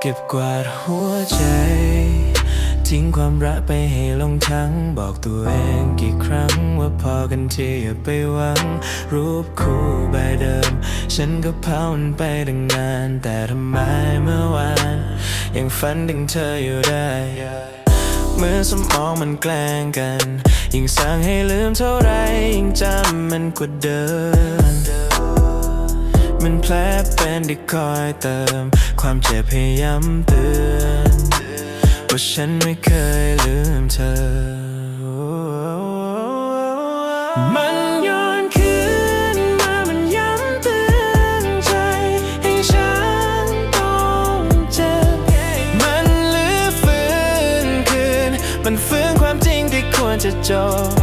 เก็บกวาดหัวใจ ทิ้งความรักไปให้ลงทั้ง บอกตัวเองกี่ครั้งว่าพอกันทีอย่าไปหวัง รูปคู่ใบเดิม ฉันก็เผามันไปตั้งนาน แต่ทำไมเมื่อวาน ยังฝันถึงเธออยู่ได้เมื่อสมองมันแกล้งกัน ยิ่งสั่งให้ลืมเท่าไรยิ่งจำมันกว่าเดิม มันแผลเป็นที่คอยเติม ความเจ็บพยายามเตือนว่าฉันไม่เคยลืมเธอ มันย้อนคืนมามันย้ำเตือนใจ ให้ฉันต้องเจ็บ มันลื้อฟื้นคืน มันฟื้นความจริงที่ควรจะจบ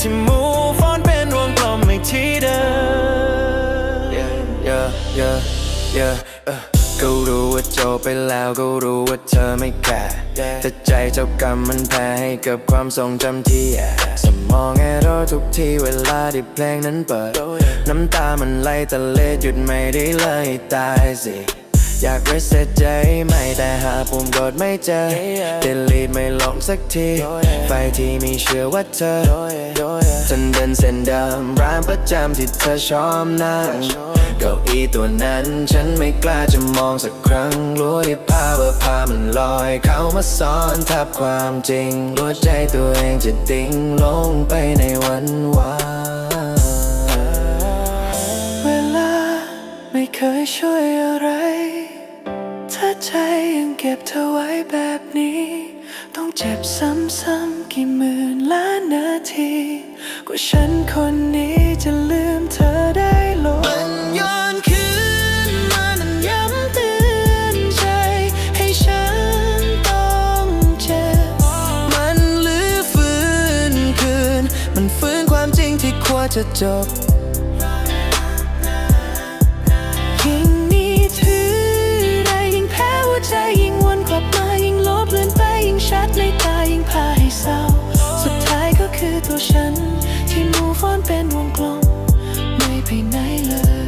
ที่มูฟอนเป็นวงกลมอีกที่เดิม yeah, yeah, yeah, yeah, uh. ก็รู้ว่าจบไปแล้วก็รู้ว่าเธอไม่แคร์แต่ใจเจ้ากรรมมันแพ้ให้กับความทรงจำที่แย่สมองแอรอทุกทีเวลาที่เพลงนั้นเปิด น้ำตามันไหลแต่เลดหยุดไม่ได้เลยตายสิ อยากรีเซ็ตใจไม่แต่หาปุ่มกดไม่เจอ delete ไม่ลงสักที ไฟที่มีเชื่อว่าเธอฉันเดินเส้นเดิมร้านประจำที่เธอชอบนั่งเก้าอี้ตัวนั้นฉันไม่กล้าจะมองสักครั้งรู้ที่ภาพว่าภาพมันลอยเข้ามาซ้อนทับความจริงรู้ใจตัวเองจะดิ่งลงไปในวันวาน ก็บเธอไว้แบบนี้ ต้องเจ็บซ้ำๆกี่หมื่นล้านนาที กว่าฉันคนนี้จะลืมเธอได้ลงมันย้อนคืนมามันย้ำเตือนใจ ให้ฉันต้องเจ็บ มันลื้อฟื้นคืน มันฟื้นความจริงที่ควรจะจบ ฉัน ที่มูฟอนเป็นวงกลม ไม่ไปไหนเลย